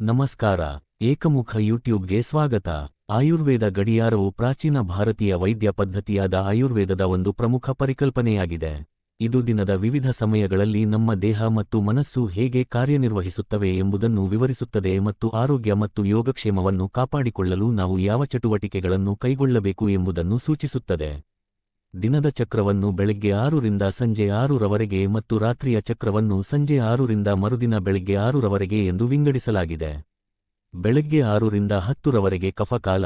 ನಮಸ್ಕಾರ, ಏಕಮುಖ ಯೂಟ್ಯೂಬ್ಗೆ ಸ್ವಾಗತ. ಆಯುರ್ವೇದ ಗಡಿಯಾರವು ಪ್ರಾಚೀನ ಭಾರತೀಯ ವೈದ್ಯ ಪದ್ಧತಿಯಾದ ಆಯುರ್ವೇದದ ಒಂದು ಪ್ರಮುಖ ಪರಿಕಲ್ಪನೆಯಾಗಿದೆ. ಇದು ದಿನದ ವಿವಿಧ ಸಮಯಗಳಲ್ಲಿ ನಮ್ಮ ದೇಹ ಮತ್ತು ಮನಸ್ಸು ಹೇಗೆ ಕಾರ್ಯನಿರ್ವಹಿಸುತ್ತವೆ ಎಂಬುದನ್ನು ವಿವರಿಸುತ್ತದೆ ಮತ್ತು ಆರೋಗ್ಯ ಮತ್ತು ಯೋಗಕ್ಷೇಮವನ್ನು ಕಾಪಾಡಿಕೊಳ್ಳಲು ನಾವು ಯಾವ ಚಟುವಟಿಕೆಗಳನ್ನು ಕೈಗೊಳ್ಳಬೇಕು ಎಂಬುದನ್ನು ಸೂಚಿಸುತ್ತದೆ. ದಿನದ ಚಕ್ರವನ್ನು ಬೆಳಗ್ಗೆ ಆರರಿಂದ ಸಂಜೆ ಆರರವರೆಗೆ ಮತ್ತು ರಾತ್ರಿಯ ಚಕ್ರವನ್ನು ಸಂಜೆ ಆರರಿಂದ ಮರುದಿನ ಬೆಳಗ್ಗೆ ಆರರವರೆಗೆ ಎಂದು ವಿಂಗಡಿಸಲಾಗಿದೆ. ಬೆಳಗ್ಗೆ ಆರರಿಂದ ಹತ್ತುರವರೆಗೆ ಕಫಕಾಲ,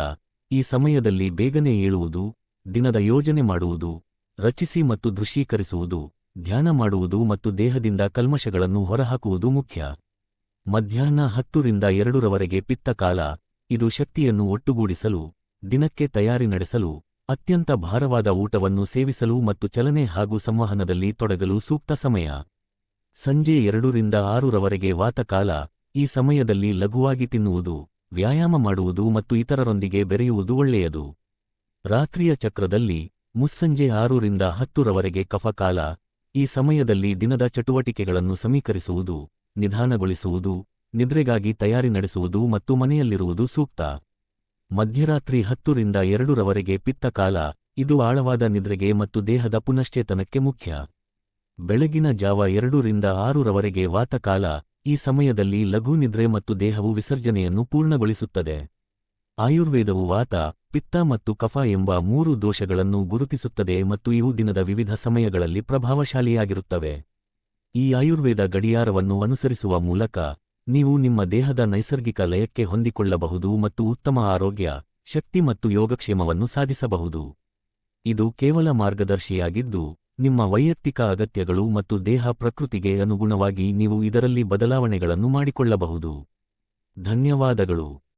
ಈ ಸಮಯದಲ್ಲಿ ಬೇಗನೆ ಏಳುವುದು, ದಿನದ ಯೋಜನೆ ಮಾಡುವುದು, ರಚಿಸಿ ಮತ್ತು ದೃಶ್ಯೀಕರಿಸುವುದು, ಧ್ಯಾನ ಮಾಡುವುದು ಮತ್ತು ದೇಹದಿಂದ ಕಲ್ಮಶಗಳನ್ನು ಹೊರಹಾಕುವುದು ಮುಖ್ಯ. ಮಧ್ಯಾಹ್ನ ಹತ್ತರಿಂದ ಎರಡರವರೆಗೆ ಪಿತ್ತಕಾಲ, ಇದು ಶಕ್ತಿಯನ್ನು ಒಟ್ಟುಗೂಡಿಸಲು, ದಿನಕ್ಕೆ ತಯಾರಿ ನಡೆಸಲು ಅತ್ಯಂತ ಭಾರವಾದ ಊಟವನ್ನು ಸೇವಿಸಲು ಮತ್ತು ಚಲನೆ ಹಾಗೂ ಸಂವಹನದಲ್ಲಿ ತೊಡಗಲು ಸೂಕ್ತ ಸಮಯ. ಸಂಜೆ ಎರಡರಿಂದ ಆರರವರೆಗೆ ವಾತಕಾಲ ಈ ಸಮಯದಲ್ಲಿ ಲಘುವಾಗಿ ತಿನ್ನುವುದು, ವ್ಯಾಯಾಮ ಮಾಡುವುದು ಮತ್ತು ಇತರರೊಂದಿಗೆ ಬೆರೆಯುವುದು ಒಳ್ಳೆಯದು. ರಾತ್ರಿಯ ಚಕ್ರದಲ್ಲಿ, ಮುಸ್ಸಂಜೆ ಆರರಿಂದ ಹತ್ತರವರೆಗೆ ಕಫಕಾಲ ಈ ಸಮಯದಲ್ಲಿ ದಿನದ ಚಟುವಟಿಕೆಗಳನ್ನು ಸಮೀಕರಿಸುವುದು, ನಿಧಾನಗೊಳಿಸುವುದು, ನಿದ್ರೆಗಾಗಿ ತಯಾರಿ ನಡೆಸುವುದು ಮತ್ತು ಮನೆಯಲ್ಲಿರುವುದು ಸೂಕ್ತ. ಮಧ್ಯರಾತ್ರಿ ಹತ್ತರಿಂದ ಎರಡರವರೆಗೆ ಪಿತ್ತಕಾಲ ಇದು ಆಳವಾದ ನಿದ್ರೆಗೆ ಮತ್ತು ದೇಹದ ಪುನಶ್ಚೇತನಕ್ಕೆ ಮುಖ್ಯ. ಬೆಳಗಿನ ಜಾವ ಎರಡರಿಂದ ಆರರವರೆಗೆ ವಾತಕಾಲ ಈ ಸಮಯದಲ್ಲಿ ಲಘು ನಿದ್ರೆ ಮತ್ತು ದೇಹವು ವಿಸರ್ಜನೆಯನ್ನು ಪೂರ್ಣಗೊಳಿಸುತ್ತದೆ. ಆಯುರ್ವೇದವು ವಾತ, ಪಿತ್ತ ಮತ್ತು ಕಫ ಎಂಬ ಮೂರು ದೋಷಗಳನ್ನು ಗುರುತಿಸುತ್ತದೆ ಮತ್ತು ಇವು ದಿನದ ವಿವಿಧ ಸಮಯಗಳಲ್ಲಿ ಪ್ರಭಾವಶಾಲಿಯಾಗಿರುತ್ತವೆ. ಈ ಆಯುರ್ವೇದ ಗಡಿಯಾರವನ್ನು ಅನುಸರಿಸುವ ಮೂಲಕ ನೀವು ನಿಮ್ಮ ದೇಹದ ನೈಸರ್ಗಿಕ ಲಯಕ್ಕೆ ಹೊಂದಿಕೊಳ್ಳಬಹುದು ಮತ್ತು ಉತ್ತಮ ಆರೋಗ್ಯ, ಶಕ್ತಿ ಮತ್ತು ಯೋಗಕ್ಷೇಮವನ್ನು ಸಾಧಿಸಬಹುದು. ಇದು ಕೇವಲ ಮಾರ್ಗದರ್ಶಿಯಾಗಿದ್ದು, ನಿಮ್ಮ ವೈಯಕ್ತಿಕ ಅಗತ್ಯಗಳು ಮತ್ತು ದೇಹ ಪ್ರಕೃತಿಗೆ ಅನುಗುಣವಾಗಿ ನೀವು ಇದರಲ್ಲಿ ಬದಲಾವಣೆಗಳನ್ನು ಮಾಡಿಕೊಳ್ಳಬಹುದು. ಧನ್ಯವಾದಗಳು.